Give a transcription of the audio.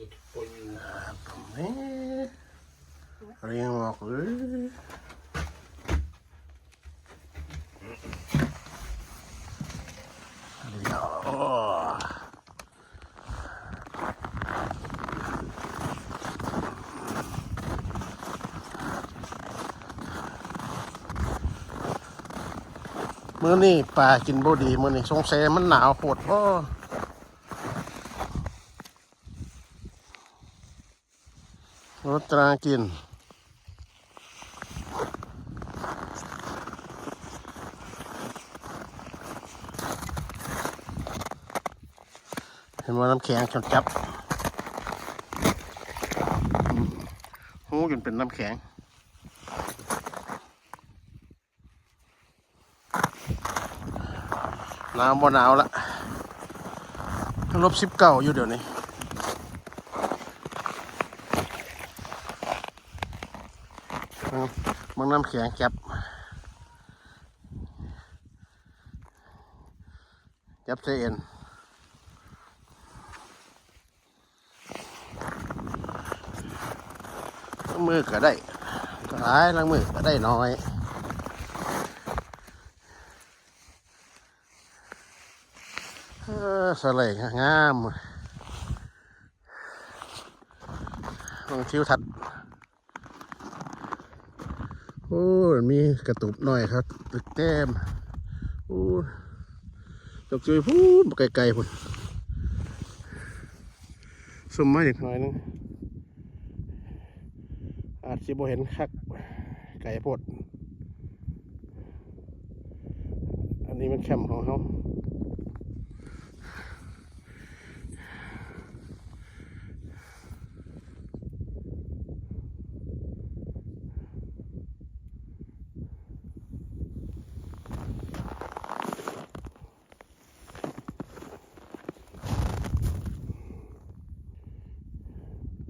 it for you. Yapmayın. Remaklı. Mưa này, bà chín bồ đi, mưa này, sông xe, mất não, hột bó. รถตรากิน เห็นว่าน้ำแข็งจนจับหูจนเป็นน้ำแข็งหนาวบ่หนาวละลบสิบเก้าอยู่เดี๋ยวนี้ มึงน้ำแข็งจับ จับเสเอ็นมือก็ได้ก็หลายล้างมือก็ได้น้อยเออสไลด์งามลองทิวทัด โอ้ยมีกระตุบหน่อยครับตึกแต้มโอ้ยตกจุยพูดไกลๆพุ่นสมมาอีกหน่อยนึงอาจจะบ่เห็นคักไก่พดอันนี้มันแคมของเขา